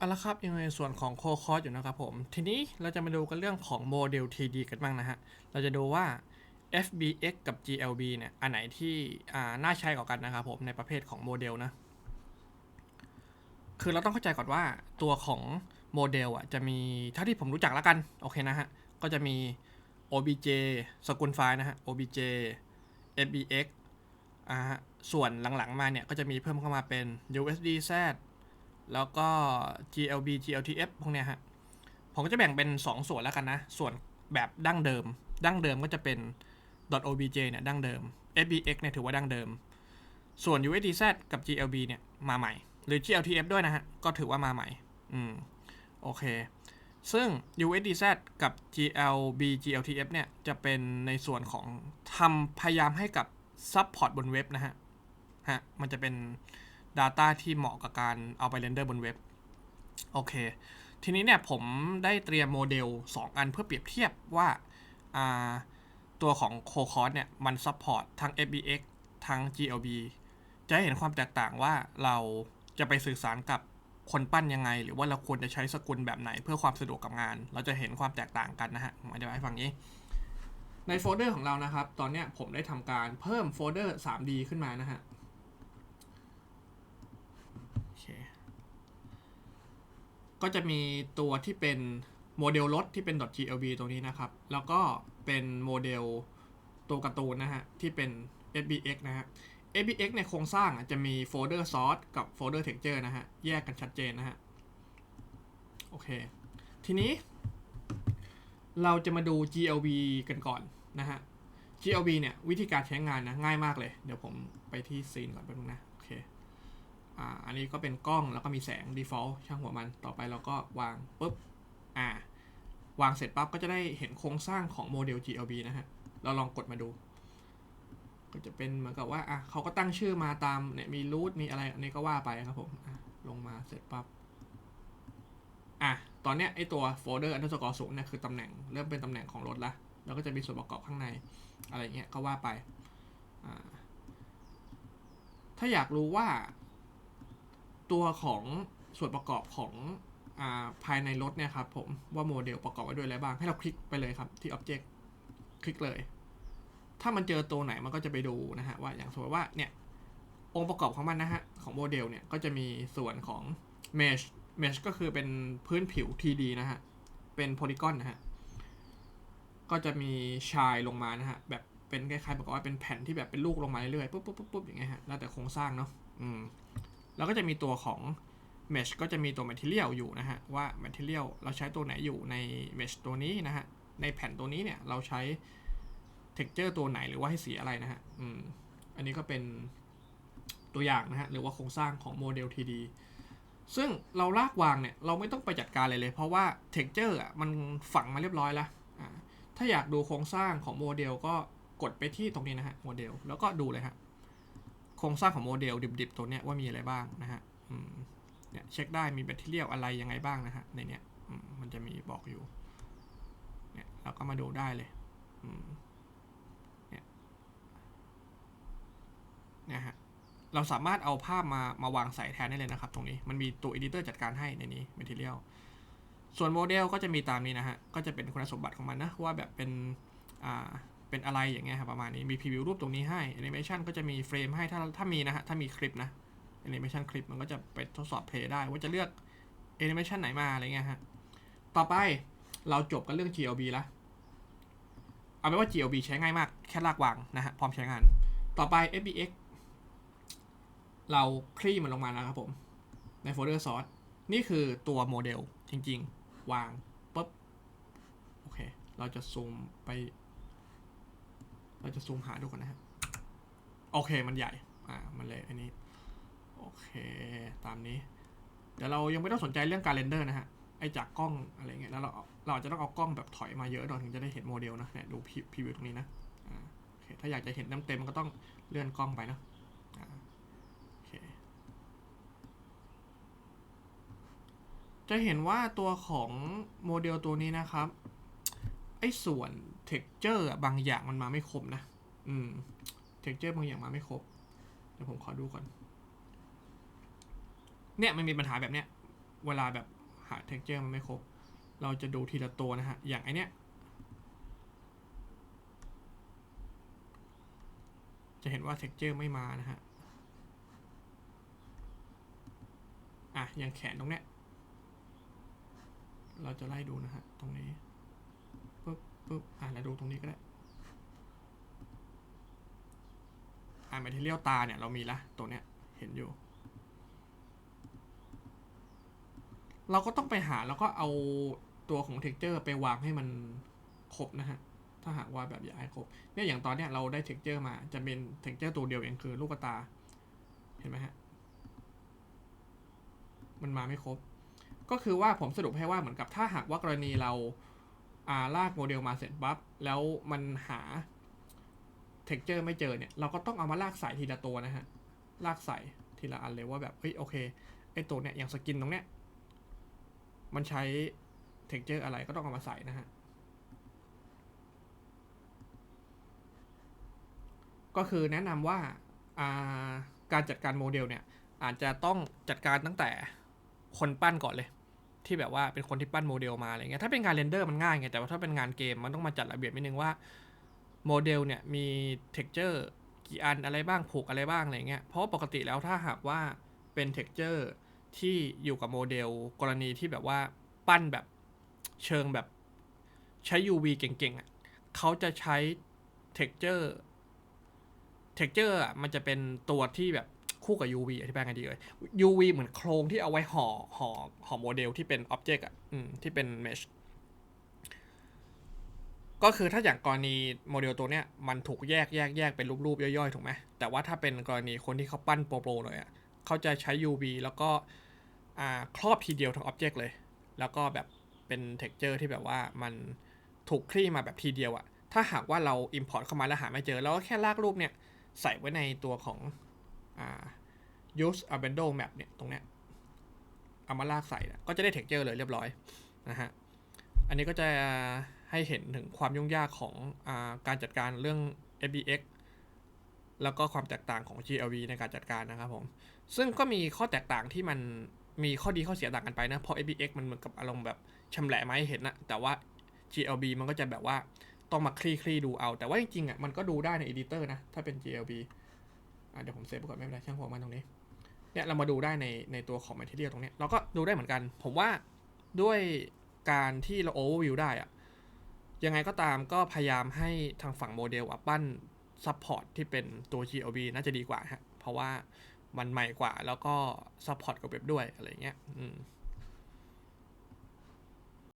เอาละครับยังในส่วนของโคคอร์สอยู่นะครับผม ทีนี้เราจะมาดูกันเรื่องของโมเดล 3D กันบ้างนะฮะ เราจะดูว่า FBX กับ GLB เนี่ยอันไหนที่น่าใช้กว่ากันนะครับผมในประเภทของโมเดลนะ คือเราต้องเข้าใจก่อนว่าตัวของโมเดลอะจะมีเท่าที่ผมรู้จักแล้วกัน โอเคนะฮะ ก็จะมี OBJ สกุลไฟล์นะฮะ OBJ FBX อ่าฮะส่วนหลังๆมาเนี่ยก็จะมีเพิ่มเข้ามาเป็น USDZ แล้วก็ GLB GLTF พวกเนี้ยฮะ ผมก็จะแบ่งเป็น 2 ส่วนแล้วกันนะ ส่วนแบบดั้งเดิม ดั้งเดิมก็จะเป็น .obj เนี่ยดั้งเดิม fbx เนี่ยถือว่าดั้งเดิม ส่วน usdz กับ glb เนี่ยมาใหม่ หรือ gltf ด้วยนะฮะ ก็ถือว่ามาใหม่ อืม โอเค ซึ่ง usdz กับ glb gltf เนี่ยจะเป็นในส่วนของทำพยายามให้กับ support บนเว็บนะฮะ ฮะ มันจะเป็น Data ที่เหมาะกับการเอาไปเรนเดอร์บนเว็บ โอเค ทีนี้เนี่ยผมได้เตรียมโมเดล 2 อันเพื่อเปรียบเทียบว่าาตัวของ c o c o s เนี่ย มัน support ทั้ง FBX ทั้ง GLB จะเห็นความแตกต่างว่าเราจะไปสื่อสารกับคนปั้นยังไง หรือว่าเราควรจะใช้สกุลแบบไหนเพื่อความสะดวกกับงาน เราจะเห็นความแตกต่างกันนะฮะผมอธิบายให้ฟังนี้ ในโฟลเดอร์ของเรานะครับ ตอนนี้ผมได้ทำการเพิ่มโฟลเดอร์ 3D ขึ้นมานะฮะ โอเค ก็จะมีตัวที่เป็นโมเดลรถที่เป็น .glb ตรงนี้นะครับ แล้วก็เป็นโมเดลตัวการ์ตูนนะฮะ ที่เป็น fbx นะฮะ fbx ในโครงสร้างจะมีโฟลเดอร์ source กับโฟลเดอร์ texture นะฮะ แยกกันชัดเจนนะฮะ โอเค ทีนี้ เราจะมาดู glb กันก่อนนะฮะ glb เนี่ย วิธีการใช้งานนะ ง่ายมากเลย เดี๋ยวผมไปที่ซีนก่อนแป๊บนึงนะ อ่าอันนี้ก็เป็นกล้องแล้วก็มีแสง default ช่างหัวมันต่อไปเราก็วางปุ๊บอ่าวางเสร็จปั๊บก็จะได้เห็นโครงสร้างของโมเดล GLB นะฮะ เราลองกดมาดู ก็จะเป็นเหมือนกับว่าอะเขาก็ตั้งชื่อมาตามเนี่ยมี root มีอะไรอันนี้ก็ว่าไปครับผมอะลงมาเสร็จปั๊บอะตอนเนี้ยไอตัวโฟลเดอร์ underscore ศูนย์เนี่ยคือตำแหน่งเริ่มเป็นตำแหน่งของรถละแล้วก็จะมีส่วนประกอบข้างในอะไรเงี้ยก็ว่าไปอ่าถ้าอยากรู้ว่า ตัวของส่วนประกอบของอาภายในรถเนี่ยครับผมว่าโมเดลประกอบไว้ด้วยอะไรบ้างให้เราคลิกไปเลยครับที่ Object คลิกเลย ถ้ามันเจอตัวไหนมันก็จะไปดูนะฮะว่าอย่างสมมติว่าเนี่ยองค์ประกอบของมันนะฮะของโมเดลเนี่ยก็จะมีส่วนของ Mesh Mesh ก็คือเป็นพื้นผิว 2D นะฮะเป็นโพลีกอนนะฮะก็จะมีชายลงมานะฮะแบบเป็นคล้ายๆบอกว่าเป็นแผ่นที่แบบเป็นลูกลงมาเรื่อยๆปุ๊บปุ๊บปุ๊บปุ๊บอย่างเงี้ยฮะแล้วแต่โครงสร้างเนาะอืม แล้วก็จะมีตัวของ mesh ก็จะมีตัว material อยู่นะฮะ ว่า material เราใช้ตัวไหนอยู่ใน mesh ตัวนี้นะฮะ ในแผ่นตัวนี้เนี่ยเราใช้ texture ตัวไหนหรือว่าให้สีอะไรนะฮะ อืม อันนี้ก็เป็นตัวอย่างนะฮะ หรือว่าโครงสร้างของโมเดล 3D ซึ่งเราลากวางเนี่ย เราไม่ต้องไปจัดการเลยเลย เพราะว่า texture อะมันฝังมาเรียบร้อยแล้วอ่าถ้าอยากดูโครงสร้างของโมเดลก็กดไปที่ตรงนี้นะฮะ โมเดล แล้วก็ดูเลยฮะ โครงสร้างของโมเดลดิบๆ ตัวเนี้ยว่ามีอะไรบ้างนะฮะเนี่ยเช็คได้มีแบตเตอรี่อะไรยังไงบ้างนะฮะในเนี้ยมันจะมีบอกอยู่เนี่ยเราก็มาดูได้เลยเนี่ยนะฮะเราสามารถเอาภาพมามาวางใส่แทนได้เลยนะครับ ตรงนี้มันมีตัว editor จัดการให้ในนี้ material ส่วนโมเดลก็จะมีตามนี้นะฮะ ก็จะเป็นคุณสมบัติของมันนะ ว่าแบบเป็นอ่า เป็นอะไรอย่างเงี้ยครับประมาณนี้มีพรีวิวรูปตรงนี้ให้แอนิเมชันก็จะมีเฟรมให้ถ้าถ้ามีนะฮะถ้ามีคลิปนะแอนิเมชันคลิปมันก็จะไปทดสอบเพลย์ได้ว่าจะเลือกแอนิเมชันไหนมาอะไรเงี้ยฮะต่อไปเราจบกันเรื่อง GLB ล้วเอาเป็นว่า GLB ใช้ง่ายมากแค่ลากวางนะฮะพร้อมใช้งาน ต่อไป FBX เราคลี่มันลงมาแล้วครับผม ในโฟลเดอร์ซอสนี่คือตัวโมเดลจริง ๆ วางปุ๊บโอเค เราจะซูมไป เราจะซูมหาดูกันนะฮะ โอเคมันใหญ่ อ่า มันเลยอันนี้ โอเค ตามนี้ เดี๋ยวเรายังไม่ต้องสนใจเรื่องการเรนเดอร์นะฮะ ไอจากกล้องอะไรเงี้ย แล้วเราเราจจะต้องเอากล้องแบบถอยมาเยอะหน่อยถึงจะได้เห็นโมเดลนะเนี่ยดูพรีวิวตรงนี้นะ อ่า โอเค ถ้าอยากจะเห็นเต็มๆก็ต้องเลื่อนกล้องไปนะ อ่า โอเค จะเห็นว่าตัวของโมเดลตัวนี้นะครับ ไอ้ส่วน texture อะบางอย่างมันมาไม่ครบนะ อืม texture บางอย่างมาไม่ครบ เดี๋ยวผมขอดูก่อน เนี่ยมันมีปัญหาแบบเนี้ย เวลาแบบหา texture มันไม่ครบ เราจะดูทีละตัวนะฮะ อย่างไอเนี้ย จะเห็นว่า texture ไม่มานะฮะ อะ อย่างแขนตรงเนี้ย เราจะไล่ดูนะฮะ ตรงนี้ ปึ๊บอะแล้วดูตรงนี้ก็ได้อ่า material ตาเนี่ยเรามีละตัวเนี้ยเห็นอยู่ เราก็ต้องไปหาแล้วก็เอาตัวของ texture ไปวางให้มันครบนะฮะ ถ้าหากว่าแบบอยากให้ครบเนี่ยอย่างตอนเนี้ยเราได้ texture มาจะเป็น texture ตัวเดียวเองคือลูกตา เห็นไหมฮะ มันมาไม่ครบ ก็คือว่าผมสรุปให้ว่าเหมือนกับถ้าหากว่ากรณีเรา อ่าลากโมเดลมาเสร็จปั๊บแล้วมันหา texture ไม่เจอเนี่ย เราก็ต้องเอามาลากใส่ทีละตัวนะฮะ ลากใส่ทีละอันเลยว่าแบบเฮ้ยโอเคไอตัวเนี้ยอย่างสกินตรงเนี้ยมันใช้ texture อะไรก็ต้องเอามาใส่นะฮะ ก็คือแนะนำว่าอ่าการจัดการโมเดลเนี่ย อาจจะต้องจัดการตั้งแต่คนปั้นก่อนเลย ที่แบบว่าเป็นคนที่ปั้นโมเดลมาอะไรเงี้ยถ้าเป็นงานเรนเดอร์มันง่ายไงแต่ว่าถ้าเป็นงานเกมมันต้องมาจัดระเบียบนิดนึงว่าโมเดลเนี่ยมี texture กี่อันอะไรบ้างผูกอะไรบ้างอะไรเงี้ยเพราะปกติแล้วถ้าหากว่าเป็น texture ที่อยู่กับโมเดลกรณีที่แบบว่าปั้นแบบเชิงแบบใช้ UV เก่งๆอะเขาจะใช้ texture texture อะมันจะเป็นตัวที่แบบ คู่กับ UV อธิบายไงดีเลย UV เหมือนโครงที่เอาไว้ห่อห่อห่อโมเดลที่เป็น Object อะอืมที่เป็น Mesh ก็คือถ้าอย่างกรณีโมเดลตัวเนี้ยมันถูกแยกแยกแยกเป็นรูปๆย่อยๆ ถูกไหมแต่ว่าถ้าเป็นกรณีคนที่เขาปั้นโปรๆเลยอะเขาจะใช้ UV แล้วก็อ่าครอบทีเดียวทั้ง Object เลย แล้วก็แบบเป็น texture ที่แบบว่ามันถูกคลี่มาแบบทีเดียวอะถ้าหากว่าเรา import เข้ามาแล้วหาไม่เจอเราก็แค่ลากรูปเนี่ย ใส่ไว้ในตัวของอ่า use a bundle map เนี่ยตรงเนี้ยเอามาลากใส่ก็จะได้ texture เลยเรียบร้อยนะฮะอันนี้ก็จะให้เห็นถึงความยุ่งยากของอการจัดการเรื่อง FBX แล้วก็ความแตกต่างของ GLV ในการจัดการนะครับผม ซึ่งก็มีข้อแตกต่างที่มันมีข้อดีข้อเสียต่างกันไปนะ เพราะ FBX มันเหมือนกับอารมณ์แบบชำแหละมาให้เห็นนะ แต่ว่า GLB มันก็จะแบบว่าต้องมาคลี่คลี่ดูเอา แต่ว่าจริงๆอะมันก็ดูได้ใน editor นะ ถ้าเป็น GLB อะเดี๋ยวผมเซฟก่อนไม่เป็นไรช่างหัวมันตรงนี้ เนี่ยเรามาดูได้ในในตัวของ material ตรงเนี้ยเราก็ดูได้เหมือนกัน ผมว่าด้วยการที่เรา overview ได้อะยังไงก็ตามก็พยายามให้ทางฝั่งโมเดลอะปั้น support ที่เป็นตัว GLB น่าจะดีกว่าฮะเพราะว่ามันใหม่กว่าแล้วก็ support กับเว็บด้วยอะไรเงี้ยอืม